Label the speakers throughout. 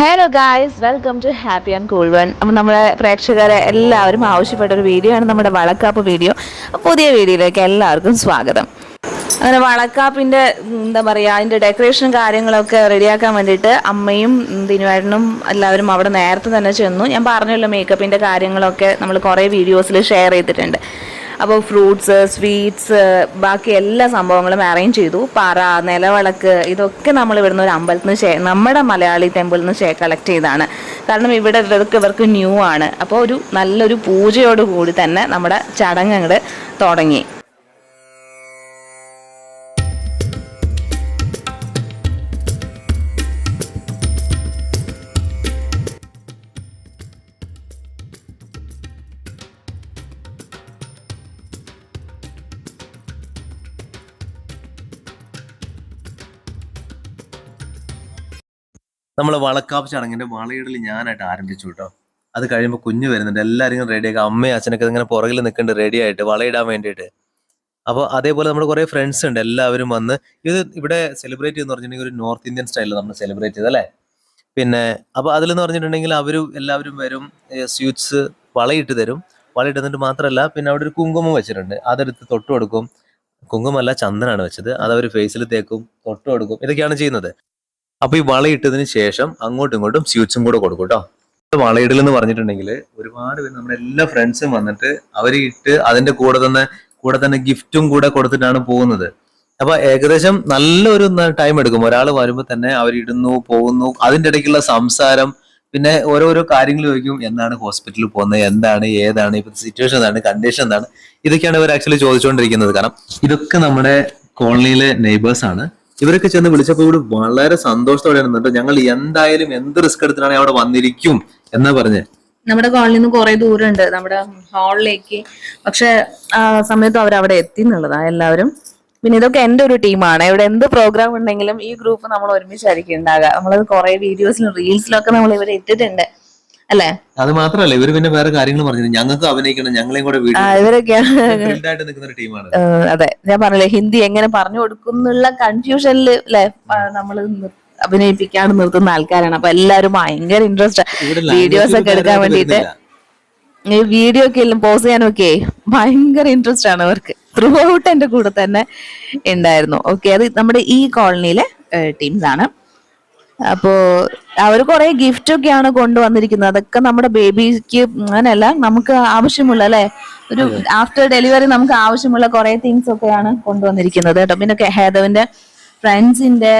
Speaker 1: Hello guys welcome to happy and cool one അപ്പം നമ്മുടെ പ്രേക്ഷകരെ എല്ലാവരും ആവശ്യപ്പെട്ട ഒരു വീഡിയോ ആണ് നമ്മുടെ വളക്കാപ്പ് വീഡിയോ പുതിയ വീഡിയോയിലേക്ക് എല്ലാവർക്കും സ്വാഗതം. അങ്ങനെ വളക്കാപ്പിന്റെ എന്താ പറയുക അതിന്റെ ഡെക്കറേഷനും കാര്യങ്ങളൊക്കെ റെഡിയാക്കാൻ വേണ്ടിയിട്ട് അമ്മയും ദിനുവേട്ടനും എല്ലാവരും അവിടെ നേരത്തെ തന്നെ ചെന്നു. ഞാൻ പറഞ്ഞല്ലോ മേക്കപ്പിന്റെ കാര്യങ്ങളൊക്കെ നമ്മൾ കുറേ വീഡിയോസിൽ ഷെയർ ചെയ്തിട്ടുണ്ട്. അപ്പോൾ ഫ്രൂട്ട്സ് സ്വീറ്റ്സ് ബാക്കി എല്ലാ സംഭവങ്ങളും അറേഞ്ച് ചെയ്തു. പറ നിലവിളക്ക് ഇതൊക്കെ നമ്മൾ ഇവിടുന്ന് ഒരു അമ്പലത്തിൽ നിന്ന് നമ്മുടെ മലയാളി ടെമ്പിളിൽ നിന്ന് കളക്ട് ചെയ്താണ് കാരണം ഇവിടെ ഇവർക്ക് ഇവർക്ക് ന്യൂ ആണ്. അപ്പോൾ ഒരു നല്ലൊരു പൂജയോട് കൂടി തന്നെ നമ്മുടെ ചടങ്ങ് അങ്ങോട്ട് തുടങ്ങി.
Speaker 2: നമ്മൾ വളക്കാപ്പ് ചടങ്ങിന്റെ വളയിടൽ ഞാനായിട്ട് ആരംഭിച്ചു കേട്ടോ അത് കഴിയുമ്പോൾ കുഞ്ഞു വരുന്നുണ്ട്. എല്ലാവരും റെഡിയാക്കുക റെഡിയാക്കി അമ്മയും അച്ഛനൊക്കെ ഇങ്ങനെ പുറകിൽ നിൽക്കുന്നുണ്ട് റെഡി ആയിട്ട് വളയിടാൻ വേണ്ടിയിട്ട്. അപ്പോൾ അതേപോലെ നമ്മുടെ കുറേ ഫ്രണ്ട്സ് ഉണ്ട്. എല്ലാവരും വന്ന് ഇത് ഇവിടെ സെലിബ്രേറ്റ് ചെയ്യുന്ന പറഞ്ഞിട്ടുണ്ടെങ്കിൽ ഒരു നോർത്ത് ഇന്ത്യൻ സ്റ്റൈലിൽ നമ്മൾ സെലിബ്രേറ്റ് ചെയ്തല്ലേ പിന്നെ അപ്പോൾ അതിലെന്ന് പറഞ്ഞിട്ടുണ്ടെങ്കിൽ അവർ എല്ലാവരും വരും. സ്വീറ്റ്സ് വളയിട്ട് തരും. വളയിട്ട് തന്നിട്ട് മാത്രമല്ല പിന്നെ അവിടെ ഒരു കുങ്കുമം വെച്ചിട്ടുണ്ട്. അതെടുത്ത് തൊട്ട് കൊടുക്കും. കുങ്കുമല്ല ചന്ദനാണ് വെച്ചത്. അത് ഫേസിൽ തേക്കും തൊട്ട് കൊടുക്കും. ഇതൊക്കെയാണ് ചെയ്യുന്നത്. അപ്പൊ ഈ വളയിട്ടതിന് ശേഷം അങ്ങോട്ടും ഇങ്ങോട്ടും സ്വീറ്റ്സും കൂടെ കൊടുക്കും കേട്ടോ. വളയിടൽ എന്ന് പറഞ്ഞിട്ടുണ്ടെങ്കിൽ ഒരുപാട് പേര് നമ്മുടെ എല്ലാ ഫ്രണ്ട്സും വന്നിട്ട് അവർ ഇട്ട് അതിന്റെ കൂടെ തന്നെ കൂടെ തന്നെ ഗിഫ്റ്റും കൂടെ കൊടുത്തിട്ടാണ് പോകുന്നത്. അപ്പൊ ഏകദേശം നല്ലൊരു ടൈം എടുക്കും. ഒരാൾ വരുമ്പോൾ തന്നെ അവരിടുന്നു പോകുന്നു അതിന്റെ ഇടയ്ക്കുള്ള സംസാരം പിന്നെ ഓരോരോ കാര്യങ്ങൾ ചോദിക്കും. എന്താണ് ഹോസ്പിറ്റലിൽ പോകുന്നത് എന്താണ് ഏതാണ് ഇപ്പൊ സിറ്റുവേഷൻ എന്താണ് കണ്ടീഷൻ എന്താണ്? ഇതൊക്കെയാണ് ഇവർ ആക്ച്വലി ചോദിച്ചുകൊണ്ടിരിക്കുന്നത് കാരണം ഇതൊക്കെ നമ്മുടെ കോളനിയിലെ നെയ്ബേഴ്സ് ആണ്. ഇവരൊക്കെ ചെന്ന് വിളിച്ചപ്പോൾ ഇവിടെ വളരെ സന്തോഷത്തോടെ നിന്നിട്ട് ഞങ്ങൾ എന്തായാലും എന്ത് റിസ്ക് എടുത്തിട്ടാണ് അവിടെ വന്നിരിക്കും എന്നാ പറഞ്ഞേ?
Speaker 1: നമ്മുടെ കോളനിയിൽ നിന്ന് കുറെ ദൂരമുണ്ട്. നമ്മുടെ ഹാളിലേക്ക് പക്ഷെ ആ സമയത്ത് അവർ അവിടെ എത്തി എന്നുള്ളതാ എല്ലാവരും. പിന്നെ ഇതൊക്കെ എന്റെ ഒരു ടീമാണ് ഇവിടെ എന്ത് പ്രോഗ്രാം ഉണ്ടെങ്കിലും ഈ ഗ്രൂപ്പ് നമ്മൾ ഒരുമിച്ചായിരിക്കും ഉണ്ടാകുക നമ്മളത് കുറെ വീഡിയോസിലും റീൽസിലും ഒക്കെ നമ്മൾ ഇവരെ ഇട്ടിട്ടുണ്ട്. അല്ലേ?
Speaker 2: അത് മാത്രല്ല ഇവർ പിന്നെ വേറെ കാര്യങ്ങൾ പറഞ്ഞു ഞങ്ങൾക്ക് അഭിനയിക്കണം ഞങ്ങളെയും കൂടെ
Speaker 1: ഇവരൊക്കെയാണ്
Speaker 2: നിൽക്കുന്ന ഒരു ടീമാണ്
Speaker 1: അതെ. ഞാൻ പറഞ്ഞില്ലേ ഹിന്ദി എങ്ങനെ പറഞ്ഞു കൊടുക്കുന്നുള്ള കൺഫ്യൂഷനിൽ അല്ലെ നമ്മൾ അഭിനയിപ്പിക്കാൻ നിർത്തുന്ന ആൾക്കാരാണ്. അപ്പൊ എല്ലാവരും ഭയങ്കര ഇൻട്രസ്റ്റ് വീഡിയോസ് ഒക്കെ എടുക്കാൻ വേണ്ടിട്ട് ഈ വീഡിയോ ഒക്കെ എല്ലാം പോസ് ചെയ്യാനൊക്കെ ഭയങ്കര ഇൻട്രസ്റ്റ് ആണ് അവർക്ക്. ത്രൂ ഔട്ട് എന്റെ കൂടെ തന്നെ ഉണ്ടായിരുന്നു. ഓക്കെ അത് നമ്മുടെ ഈ കോളനിയിലെ ടീംസ് ആണ്. അപ്പോ അവർ കുറെ ഗിഫ്റ്റ് ഒക്കെയാണ് കൊണ്ടുവന്നിരിക്കുന്നത്. അതൊക്കെ നമ്മുടെ ബേബിക്ക് അങ്ങനെയല്ല നമുക്ക് ആവശ്യമുള്ള അല്ലെ? ഒരു ആഫ്റ്റർ ഡെലിവറി നമുക്ക് ആവശ്യമുള്ള കുറെ തിങ്സ് ഒക്കെയാണ് കൊണ്ടുവന്നിരിക്കുന്നത് കേട്ടോ. പിന്നെ ഹേദവിന്റെ ഫ്രണ്ട്സിന്റെ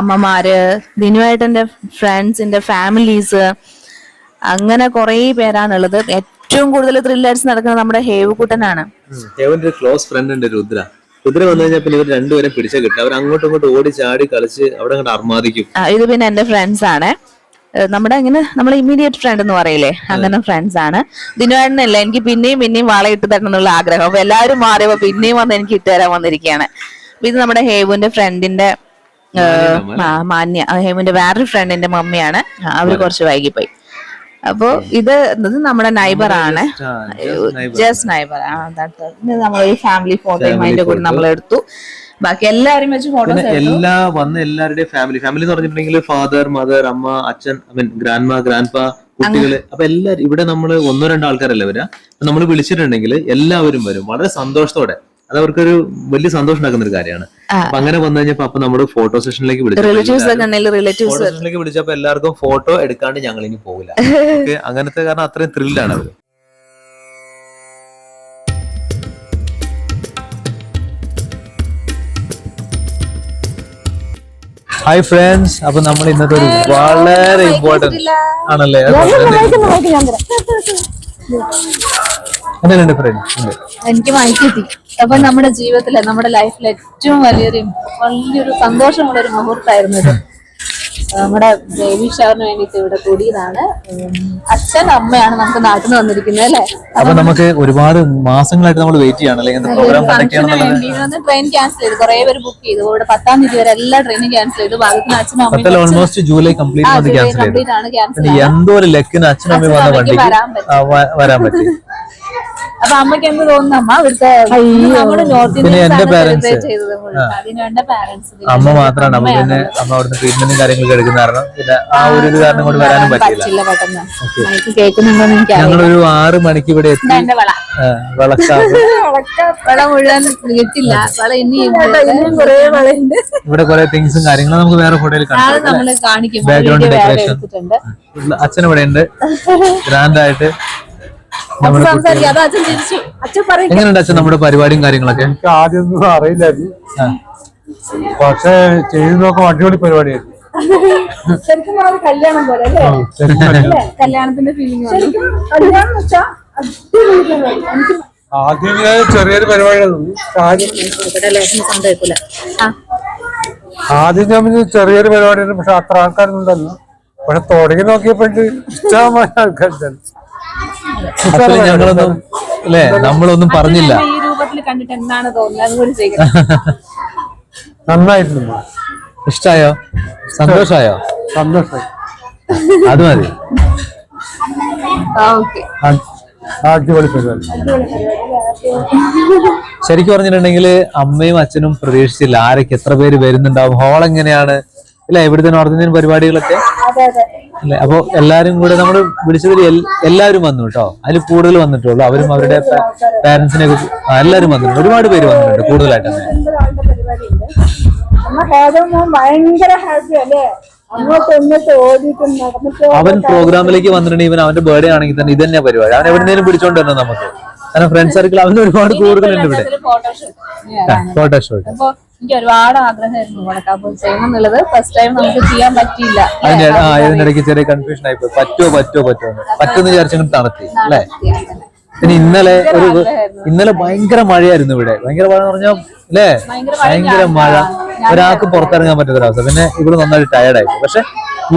Speaker 1: അമ്മമാര് ദിനുവേട്ടന്റെ ഫ്രണ്ട്സിന്റെ ഫാമിലീസ് അങ്ങനെ കുറെ പേരാണുള്ളത്. ഏറ്റവും കൂടുതൽ ത്രില്ലേഴ്സ് നടക്കുന്നത് നമ്മുടെ ഹേവുകുട്ടനാണ്.
Speaker 2: ഹേവന്റെ ക്ലോസ് ഫ്രണ്ട് ഉണ്ട് രുദ്ര. രുദ്ര വന്നു കഴിഞ്ഞാൽ പിന്നെ ഇവർ രണ്ടുപേരെ പിടിച്ച കിട്ടും അവർ അങ്ങോട്ടും ഇങ്ങോട്ടും ഓടി ചാടി കളിച്ച് അവിടെ അങ്ങോട്ട് അർമാദിക്കും.
Speaker 1: ഇത് പിന്നെ എന്റെ ഫ്രണ്ട്സ് ആണ്. നമ്മുടെ ഇങ്ങനെ നമ്മളെ ഇമ്മീഡിയറ്റ് ഫ്രണ്ട് എന്ന് പറയില്ലേ? അങ്ങനെ ഫ്രണ്ട്സ് ആണ്. ദിനുവേട്ടനല്ല എനിക്ക് പിന്നെയും പിന്നെയും വളയിട്ട് തരണം എന്നുള്ള ആഗ്രഹം. അപ്പൊ എല്ലാവരും മാറിയപ്പോ പിന്നെയും വന്ന് എനിക്ക് ഇട്ട് തരാൻ വന്നിരിക്കുകയാണ്. ഇത് നമ്മുടെ ഹേവുന്റെ ഫ്രണ്ടിന്റെ
Speaker 2: മാന്യ
Speaker 1: ആ, വേറൊരു ഫ്രണ്ടിന്റെ മമ്മിയാണ്. അവർ അവർ കുറച്ച് വൈകിപ്പോയി. അപ്പൊ ഇത് ഇത് നമ്മുടെ നൈബർ ആണ്. ജസ്റ്റ് നൈബർ നമ്മളൊരു ഫാമിലി ഫോട്ടോയും അതിന്റെ കൂടെ നമ്മൾ എടുത്തു. ബാക്കി എല്ലാരും വെച്ച്
Speaker 2: ഫോട്ടോ
Speaker 1: ഫോട്ടോസ്
Speaker 2: എല്ലാ വന്ന എല്ലാവരുടെയും ഫാമിലി ഫാമിലി എന്ന് പറഞ്ഞിട്ടുണ്ടെങ്കിൽ ഫാദർ മദർ അമ്മ അച്ഛൻ ഐ മീൻ ഗ്രാൻഡ് കുട്ടികൾ. അപ്പൊ എല്ലാരും ഇവിടെ നമ്മൾ ഒന്നോ രണ്ടോ ആൾക്കാരല്ലേ വരാ? നമ്മൾ വിളിച്ചിട്ടുണ്ടെങ്കിൽ എല്ലാവരും വരും. വളരെ സന്തോഷത്തോടെ. അത് അവർക്കൊരു വലിയ സന്തോഷം ഉണ്ടാക്കുന്ന ഒരു കാര്യമാണ്. അപ്പൊ അങ്ങനെ വന്നു കഴിഞ്ഞപ്പോ അപ്പൊ നമ്മുടെ ഫോട്ടോ സെഷനിലേക്ക് വിളിച്ചു വിളിച്ചപ്പോ എല്ലാവർക്കും ഫോട്ടോ എടുക്കാണ്ട് ഞങ്ങൾ ഇനി പോകില്ല? അങ്ങനത്തെ കാരണം അത്രയും ത്രില്ലാണ് അവർ. ഹായ് ഫ്രണ്ട്സ് അപ്പൊ നമ്മൾ ഇന്നത്തെ ഒരു വളരെ ഇമ്പോർട്ടന്റ് ആണല്ലേ? ഫ്രണ്ട്സ്
Speaker 3: എനിക്ക് മൈക്ക് കിട്ടി അപ്പൊ നമ്മുടെ ജീവിതത്തിലെ നമ്മുടെ ലൈഫിൽ ഏറ്റവും വലിയൊരു വലിയൊരു സന്തോഷമുള്ള ഒരു മുഹൂർത്തമായിരുന്നു ഇത്. നമ്മുടെ ബേബി ഷവറിന് വേണ്ടിയിട്ട് ഇവിടെ കൂടിയതാണ്. അച്ഛൻ അമ്മയാണ് നമുക്ക് നാട്ടിൽ നിന്ന് വന്നിരിക്കുന്നത് അല്ലെ?
Speaker 2: അപ്പൊ നമുക്ക് ഒരുപാട് മാസങ്ങളായിട്ട് നമ്മൾ വെയിറ്റ് ചെയ്യണം
Speaker 3: ട്രെയിൻ ക്യാൻസൽ ചെയ്തു. കുറെ പേര് ബുക്ക് ചെയ്തു. ഇവിടെ പത്താം തീയതി വരെ എല്ലാ ട്രെയിനും ക്യാൻസൽ ചെയ്തു. ഭാഗത്തിന് അച്ഛനും
Speaker 2: പത്തല്ല
Speaker 3: അമ്മയും
Speaker 2: ഓൾമോസ്റ്റ് ജൂലൈ കംപ്ലീറ്റ്
Speaker 3: ആണ് ക്യാൻസൽ
Speaker 2: എന്തോ ഒരു ലക്കിന് അച്ഛനും അമ്മയും വന്ന വണ്ടിക്ക്
Speaker 3: വരാൻ പറ്റി. അപ്പൊ അമ്മയ്ക്ക് എന്ത് തോന്നുന്നു? അമ്മ ഇവിടുത്തെ നമ്മുടെ നോർത്ത് ഇന്ത്യൻ പാരന്റ്സ്
Speaker 2: അമ്മ മാത്രമാണ് അമ്മ പിന്നെ അമ്മ അവിടുന്ന് ട്രീറ്റ്മെന്റും കാര്യങ്ങളൊക്കെ എടുക്കുന്ന കാരണം പിന്നെ ആ ഒരു കാരണം കൊണ്ട് വരാനും പറ്റില്ല ഞങ്ങളൊരു ആറ് മണിക്ക് ഇവിടെ എത്തി. ഇവിടെ കുറെ തിങ്സും കാര്യങ്ങളും നമുക്ക് വേറെ ഫോട്ടോയിൽ കാണാം.
Speaker 3: വേറെ
Speaker 2: decoration. അച്ഛൻ ഇവിടെ ഉണ്ട്. ഗ്രാൻഡ് ആയിട്ട് എങ്ങനെയുണ്ട് അച്ഛൻ നമ്മുടെ പരിപാടിയും കാര്യങ്ങളൊക്കെ?
Speaker 4: എനിക്ക് ആദ്യമൊന്നും അറിയില്ലായിരുന്നു
Speaker 2: പക്ഷേ
Speaker 4: പക്ഷെ ചെയ്യുന്നതൊക്കെ അടിപൊളി പരിപാടിയായിരുന്നു.
Speaker 3: ശരിക്കും കല്യാണം പോലെ അല്ലേ? കല്യാണത്തിന്റെ ഫീലിംഗ് കല്യാണം വെച്ചാ
Speaker 4: ആദ്യം ഞാൻ ചെറിയൊരു പരിപാടിയായിരുന്നു. ആദ്യം ഞാൻ ചെറിയൊരു പരിപാടിയായിരുന്നു പക്ഷെ അത്ര ആൾക്കാരൊന്നും ഉണ്ടല്ലോ പക്ഷെ തുടങ്ങി നോക്കിയപ്പോഴേക്ക് ഇഷ്ടമായ ആൾക്കാരുണ്ടായിരുന്നു
Speaker 2: അച്ഛൻ ഞങ്ങളൊന്നും അല്ലേ? നമ്മളൊന്നും പറഞ്ഞില്ല
Speaker 3: ഈ രൂപത്തിൽ കണ്ടിട്ട് എന്താണ് തോന്നുന്നത്?
Speaker 4: നന്നായിരുന്നു
Speaker 2: ഇഷ്ടായോ? സന്തോഷായോ?
Speaker 4: സന്തോഷായി
Speaker 2: അത് മതി. ശരിക്കും പറഞ്ഞിട്ടുണ്ടെങ്കിൽ അമ്മയും അച്ഛനും പ്രതീക്ഷിച്ചില്ല ആരൊക്കെ എത്ര പേര് വരുന്നുണ്ടാവും. ഹോൾ എങ്ങനെയാണ്? ഇല്ല ഇവിടുത്തെ നോർത്ത് ഇന്ത്യൻ പരിപാടികളൊക്കെ? അല്ലെ? അപ്പൊ എല്ലാരും കൂടെ നമ്മൾ വിളിച്ചതിൽ എല്ലാവരും വന്നു കേട്ടോ. അതിൽ കൂടുതൽ വന്നിട്ടുള്ളൂ. അവരും അവരുടെ പാരന്റ്സിനെ എല്ലാരും വന്നു ഒരുപാട് പേര് വന്നിട്ടുണ്ട് കൂടുതലായിട്ട് തന്നെ
Speaker 5: അല്ലേ?
Speaker 2: അവൻ പ്രോഗ്രാമിലേക്ക് വന്നിട്ടുണ്ടെങ്കിൽ ഇവൻ അവന്റെ ബർത്ത്ഡേ ആണെങ്കിൽ തന്നെ ഇത് തന്നെ പരിപാടി. അവൻ എവിടെന്നേലും പിടിച്ചോണ്ട് തന്നെ നമുക്ക്. കാരണം ഫ്രണ്ട് സർക്കിൾ അവന് ഒരുപാട് കൂടുതലുണ്ട് ഇവിടെ.
Speaker 3: ഫോട്ടോഷൂട്ട് എനിക്ക് ഒരുപാട് ആഗ്രഹമായിരുന്നു വടക്കാപ്പൂർ ചെയ്യണം എന്നുള്ളത് ഫസ്റ്റ് ടൈം നമുക്ക് ചെയ്യാൻ പറ്റിയില്ല.
Speaker 2: അതിനിടയ്ക്ക് ചെറിയ കൺഫ്യൂഷൻ ആയിപ്പോയി. പറ്റോ പറ്റോ പറ്റോ പറ്റുമെന്ന് വിചാരിച്ചു നടത്തി അല്ലേ? പിന്നെ ഇന്നലെ ഒരു ഇന്നലെ ഭയങ്കര മഴയായിരുന്നു ഇവിടെ. ഭയങ്കര മഴ എന്ന് പറഞ്ഞാൽ അല്ലേ? ഭയങ്കര മഴ ഒരാൾക്ക് പുറത്തിറങ്ങാൻ പറ്റാത്തൊരവസ്ഥ പിന്നെ ഇവിടെ നന്നായിട്ട് ടയർഡായി പക്ഷെ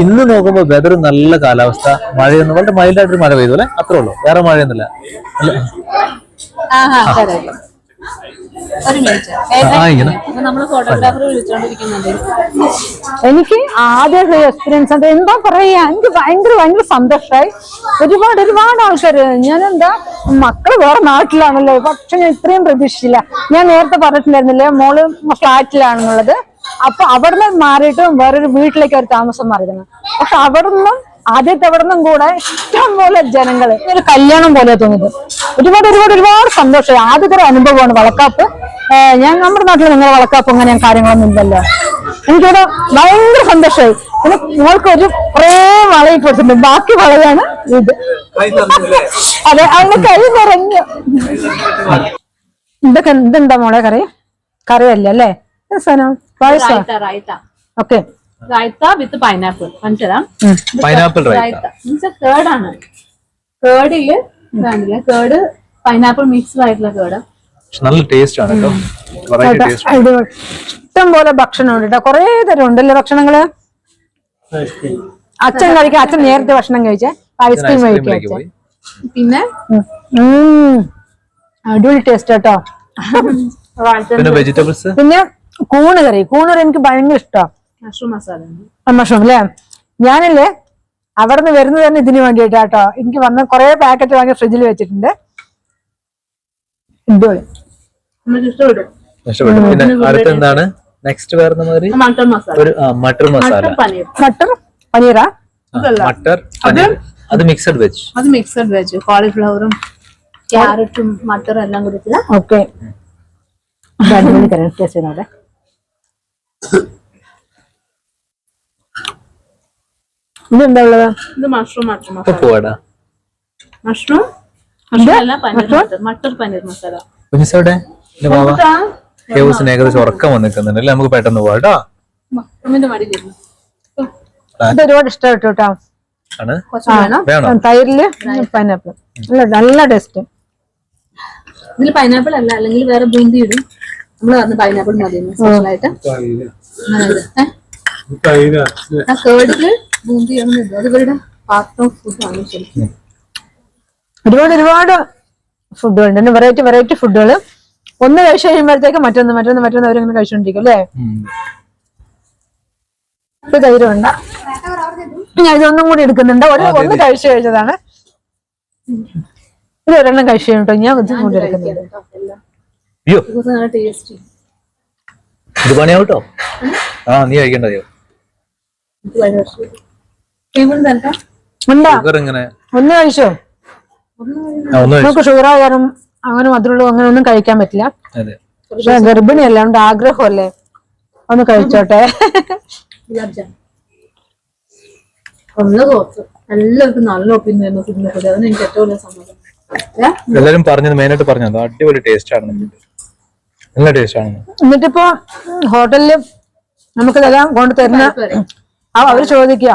Speaker 2: ഇന്ന് നോക്കുമ്പോൾ വെതർ നല്ല കാലാവസ്ഥ. മഴയൊന്നും വളരെ മൈൽഡായിട്ടൊരു മഴ പെയ്തു അല്ലെ? അത്രേ ഉള്ളൂ. വേറെ മഴയൊന്നുമില്ല. അല്ല,
Speaker 5: എനിക്ക് ആദ്യ എക്സ്പീരിയൻസ് അത് എന്താ പറയാ? എനിക്ക് ഭയങ്കര ഭയങ്കര സന്തോഷമായി ഒരുപാട് ഒരുപാട് ആൾക്കാര്. ഞാനെന്താ എന്താ മക്കൾ വേറെ നാട്ടിലാണല്ലോ. പക്ഷെ ഞാൻ ഇത്രയും പ്രതീക്ഷിച്ചില്ല. ഞാൻ നേരത്തെ പറഞ്ഞിട്ടുണ്ടായിരുന്നില്ലേ മോൾ ഫ്ലാറ്റിലാണെന്നുള്ളത്. അപ്പൊ അവിടുന്ന് മാറിയിട്ട് വേറൊരു വീട്ടിലേക്ക് ഒരു താമസം മാറിയിരുന്നു പക്ഷെ അവിടുന്ന് ആദ്യത്തെ അവിടുന്നും കൂടെ ഇഷ്ടം പോലെ ജനങ്ങൾ ഒരു കല്യാണം പോലെ തോന്നിയത്. ഒരുപാട് ഒരുപാട് ഒരുപാട് സന്തോഷം. ആദ്യത്തെ ഒരു അനുഭവമാണ് വളക്കാപ്പ്. ഞാൻ നമ്മുടെ നാട്ടിൽ നിങ്ങൾ വളക്കാപ്പ് അങ്ങനെ കാര്യങ്ങളൊന്നും ഇല്ലല്ലോ. എനിക്കിവിടെ ഭയങ്കര സന്തോഷമായി. പിന്നെ നിങ്ങൾക്ക് ഒരു കുറേ വളയിട്ട് കൊടുത്തിട്ടുണ്ട്. ബാക്കി വളയാണ് ഇത്. അതെ അതിന്റെ കൈ നിറഞ്ഞു. ഇതൊക്കെ ഇതെന്താ മോളെ കറി? കറിയല്ലേ അല്ലേ? സാധനം പായസം? ഓക്കെ.
Speaker 3: റൈത്ത വിത്ത് പൈനാപ്പിൾ മനസ്സിലാം?
Speaker 2: പൈനാപ്പിൾ റൈത്ത
Speaker 3: മീൻസ് കേടാണ് കേടിൽ വേണ്ടില്ല കേർഡ് പൈനാപ്പിൾ മിക്സ്ഡ് ആയിട്ടുള്ള
Speaker 2: കേർഡ് നല്ല ടേസ്റ്റ് ആണ് കേട്ടോ.
Speaker 5: ഇഷ്ടം പോലെ ഭക്ഷണം ഉണ്ട് കേട്ടോ. കൊറേ തരം ഉണ്ടല്ലേ ഭക്ഷണങ്ങൾ? അച്ഛൻ കഴിക്കാൻ അച്ഛൻ നേരത്തെ ഭക്ഷണം കഴിച്ചേ. ഐസ്ക്രീം കഴിക്കാൻ
Speaker 3: പിന്നെ.
Speaker 5: അടിപൊളി ടേസ്റ്റ് കേട്ടോ.
Speaker 2: പിന്നെ വെജിറ്റബിൾസ്
Speaker 5: പിന്നെ കൂണ് കറി കൂണ് കറി എനിക്ക് ഭയങ്കര ഇഷ്ടമാണ്
Speaker 3: മഷ്റൂം
Speaker 5: അല്ലേ ഞാനല്ലേ അവിടെ നിന്ന് വരുന്നത് തന്നെ ഇതിന് വേണ്ടിയിട്ടാ കേട്ടോ എനിക്ക് വന്ന കുറെ പാക്കറ്റ് വാങ്ങി ഫ്രിഡ്ജിൽ വെച്ചിട്ടുണ്ട്.
Speaker 2: അടുത്ത എന്താണ്? നെക്സ്റ്റ് വേറെ മാതിരി?
Speaker 3: മസാല.
Speaker 2: ഒരു മട്ടർ മസാല.
Speaker 3: പനീർ.
Speaker 5: മട്ടർ പനീറാ?
Speaker 2: മട്ടർ അത് മിക്സഡ് വെജ്
Speaker 3: അത് മിക്സഡ് വെജ് കോളിഫ്ലവറും ക്യാരറ്റും മട്ടറും എല്ലാം കൂടി
Speaker 5: ഓക്കെ ടേസ്റ്റ് ചെയ്യുന്നവിടെ ഇതെന്താ ഉള്ളത്?
Speaker 3: ഇത് mushroom matar masala mushroom mushroom അല്ല പനീർ മട്ടർ മട്ടർ പനീർ മസാല
Speaker 2: കുഞ്ഞിസോടെ ബാബ ഹേവസിന് ഏകദേശം ഉറക്കം വന്നിരിക്കുന്നുണ്ട്. അല്ലേ നമുക്ക് പെട്ടെന്ന് പോവാം കേട്ടോ.
Speaker 3: മഷ്റൂമിന്റെ മടിയിലിരുന്നു
Speaker 5: ഇത് ഒരുപാട് ഇഷ്ടപ്പെട്ടു കേട്ടോ
Speaker 3: കുറച്ച് വേണം?
Speaker 2: വേണോ?
Speaker 5: തൈരിൽ പൈനാപ്പിൾ നല്ല നല്ല ടേസ്റ്റ്
Speaker 3: ഇതിൽ പൈനാപ്പിൾ അല്ല അല്ലെങ്കിൽ വേറെ ബൂന്തി ഇടും. നമ്മൾ പറഞ്ഞു പൈനാപ്പിൾ മതി സ്പെഷ്യലായിട്ട് കേടിൽ പാർട്ട് ഓഫ് ശരിക്കും.
Speaker 5: ഒരുപാട് ഒരുപാട് ഫുഡുകളുണ്ട് വെറൈറ്റി വെറൈറ്റി ഫുഡുകൾ ഒന്ന് കഴിച്ചു കഴിയുമ്പോഴത്തേക്ക് മറ്റൊന്ന് മറ്റൊന്ന് മറ്റൊന്ന് അവരിങ്ങനെ കഴിച്ചുകൊണ്ടിരിക്കും അല്ലേ? തൈര് ഞാൻ ഇതൊന്നും കൂടി എടുക്കുന്നുണ്ട്. ഒരു ഒന്ന് കഴിച്ചു കഴിച്ചതാണ്. ഇത് ഒരെണ്ണം കഴിച്ചു കേട്ടോ ഞാൻ ഇതും കൂടി
Speaker 2: എടുക്കുന്നുണ്ട്.
Speaker 3: ഇത്
Speaker 2: പണിയാവട്ടോ? ആ നീ കഴിക്കണ്ടയോ
Speaker 5: ഒന്ന് കഴിച്ചോ? നമുക്ക് ഷുഗർ ആയാലും അങ്ങനെ മധുരമുള്ള അങ്ങനെ ഒന്നും കഴിക്കാൻ പറ്റില്ല. ഗർഭിണിയല്ല അതുകൊണ്ട് ആഗ്രഹമല്ലേ? ഒന്ന് കഴിച്ചോട്ടെ.
Speaker 3: എല്ലാവർക്കും നല്ല ഒപ്പീനിയൻ അതാണ് എനിക്ക് ഏറ്റവും വലിയ സമ്മതം. ഏ?
Speaker 2: എല്ലാരും പറഞ്ഞത് മെയിനായിട്ട് പറഞ്ഞത് അടിപൊളി ടേസ്റ്റ് ആണ് നല്ല ടേസ്റ്റ് ആണ്.
Speaker 5: എന്നിട്ടിപ്പോ ഹോട്ടലിൽ നമുക്ക് ഇതെല്ലാം കൊണ്ട് തരുന്ന ആ അവർ ചോദിക്കുക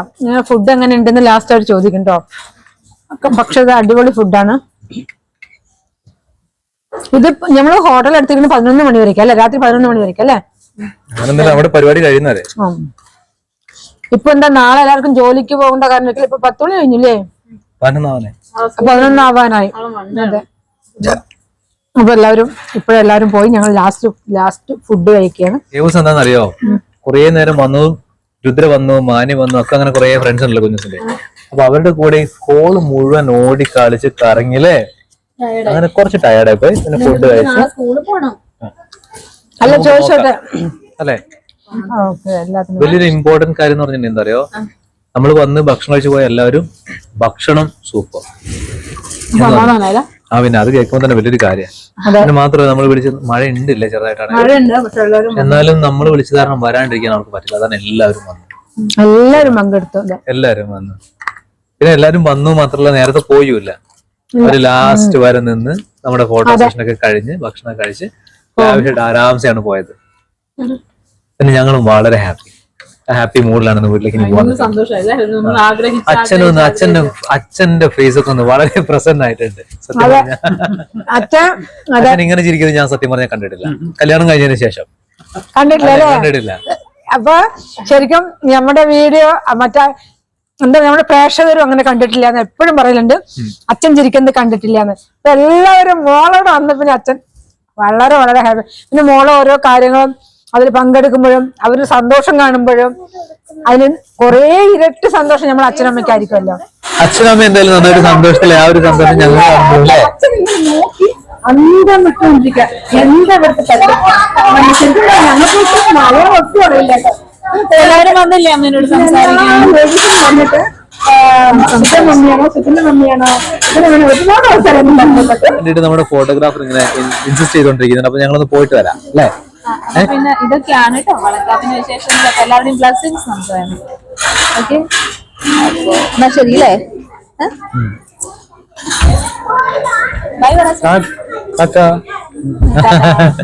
Speaker 5: ഫുഡ് എങ്ങനെ ഉണ്ടെന്ന് ലാസ്റ്റ് അവർ ചോദിക്കും കേട്ടോ പക്ഷെ ഇത് അടിപൊളി ഫുഡാണ് ഇത് ഞമ്മൾ ഹോട്ടൽ എടുത്തിരിക്കുന്നത് പതിനൊന്ന് മണി വരയ്ക്കും അല്ലെ? രാത്രി പതിനൊന്ന് മണി വരയ്ക്കും അല്ലെ?
Speaker 2: നമ്മുടെ പരിപാടി
Speaker 5: കഴിയുന്നേ. ഇപ്പൊ എന്താ നാളെ എല്ലാവർക്കും ജോലിക്ക് പോകേണ്ട കാരണം ഇപ്പൊ പത്ത് മണി കഴിഞ്ഞില്ലേ?
Speaker 2: പതിനൊന്നാവനെ
Speaker 5: പതിനൊന്നാവാനായി. അതെ. അപ്പൊ എല്ലാവരും ഇപ്പോഴെല്ലാവരും പോയി ഞങ്ങൾ ലാസ്റ്റ് ലാസ്റ്റ് ഫുഡ് കഴിക്കുകയാണ്
Speaker 2: ദിവസം എന്താണെന്നറിയോ? കുറേ നേരം വന്നു രുദ്ര വന്നു മാനി വന്നു ഒക്കെ അങ്ങനെ കുറെ ഫ്രണ്ട്സ് ഉണ്ടല്ലോ കുഞ്ഞുസിന്റെ. അപ്പൊ അവരുടെ കൂടെ ഈ ഹോൾ മുഴുവൻ ഓടി കളിച്ച് കറങ്ങില്ലേ? അങ്ങനെ കുറച്ച് ടയർഡായി പോയി. പിന്നെ ഫുഡ് കഴിച്ചു.
Speaker 5: അല്ല ചോദിച്ചോട്ടെ
Speaker 2: അല്ലെ? വലിയൊരു ഇമ്പോർട്ടന്റ് കാര്യം എന്ന് പറഞ്ഞിട്ടുണ്ടെങ്കിൽ എന്താ അറിയോ? നമ്മൾ വന്ന് ഭക്ഷണം കഴിച്ചു പോയ എല്ലാവരും ഭക്ഷണം സൂപ്പർ. ആ പിന്നെ അത് കേൾക്കുമ്പോൾ തന്നെ വലിയൊരു കാര്യം. മാത്രമേ നമ്മൾ വിളിച്ച് മഴ ഉണ്ടല്ല ചെറുതായിട്ടാണ്
Speaker 3: എല്ലാവരും
Speaker 2: എന്നാലും നമ്മൾ വിളിച്ച കാരണം വരാണ്ടിരിക്കാൻ അവർക്ക് പറ്റില്ല. അതാണ് എല്ലാവരും വന്നു.
Speaker 5: എല്ലാരും പങ്കെടുത്തു
Speaker 2: എല്ലാരും വന്നു. പിന്നെ എല്ലാരും വന്നു മാത്രമല്ല നേരത്തെ പോയുമില്ല അവർ ലാസ്റ്റ് വരെ നിന്ന് നമ്മുടെ ഫോട്ടോ സെഷൻ ഒക്കെ കഴിഞ്ഞ് ഭക്ഷണം കഴിച്ച് ആവശ്യമായിട്ട് ആരാംസെയാണ് പോയത്. പിന്നെ ഞങ്ങളും വളരെ ഹാപ്പി ഹാപ്പി മൂഡിലാണ് വീട്ടിലേക്ക് ഇനി പോകാൻ
Speaker 3: ആഗ്രഹിച്ച
Speaker 2: അച്ഛനും അച്ഛന്റെ അച്ഛന്റെ ഫേസ് ഒക്കെ ഒന്ന് വളരെ പ്രസന്റ് ആയിട്ടുണ്ട് സത്യം
Speaker 5: അച്ഛൻ
Speaker 2: ഇങ്ങനെ ചിരിക്കുന്നത് ഞാൻ സത്യം പറഞ്ഞാൽ കണ്ടിട്ടില്ല. കല്യാണം കഴിഞ്ഞതിന് ശേഷം.
Speaker 5: കണ്ടിട്ടില്ല അപ്പൊ ശരിക്കും നമ്മുടെ വീഡിയോ മറ്റേ എന്താ നമ്മുടെ പ്രേക്ഷകരും അങ്ങനെ കണ്ടിട്ടില്ല എന്ന് എപ്പോഴും പറയലുണ്ട്. അച്ഛൻ ചിരിക്കുന്നത് കണ്ടിട്ടില്ല എന്ന് അപ്പൊ എല്ലാവരും മോളോട് വന്ന പിന്നെ അച്ഛൻ വളരെ വളരെ ഹാപ്പി. പിന്നെ മോളെ ഓരോ കാര്യങ്ങളും അതിൽ പങ്കെടുക്കുമ്പോഴും അവർ സന്തോഷം കാണുമ്പോഴും അതിന് കുറേ ഇരട്ടി സന്തോഷം നമ്മൾ അച്ഛനമ്മയ്ക്കായിരിക്കുമല്ലോ.
Speaker 2: അച്ഛനമ്മ എന്തായാലും നന്നായിട്ട് സന്തോഷത്തിലെ ആ ഒരു സന്തോഷം ഞങ്ങൾ
Speaker 5: അന്തം വിട്ടുകൊണ്ടിരിക്കുക. എന്താ ഇവിടുത്തെ ഞങ്ങൾക്ക് മലയാളം ഒട്ടും അറിയില്ല കേട്ടോ.
Speaker 3: എല്ലാവരും വന്നില്ലേ അമ്മേനോട് സംസാരിക്കാൻ?
Speaker 5: വന്നിട്ട് അവസരം
Speaker 2: നമ്മുടെ ഫോട്ടോഗ്രാഫർ ഇങ്ങനെ ഇൻസിസ്റ്റ് ചെയ്തോണ്ടിരിക്കുന്നുണ്ട് അപ്പൊ ഞങ്ങളൊന്ന് പോയിട്ട് വരാം അല്ലേ?
Speaker 3: പിന്നെ ഇതൊക്കെയാണ് കേട്ടോ വളക്കാപ്പിന് വിശേഷങ്ങളൊക്കെ. എല്ലാവരുടെയും ബ്ലസ്സിങ്സ് നമുക്ക് വേണം. ഓക്കെ എന്നാ ശരി അല്ലേ ബൈ പറ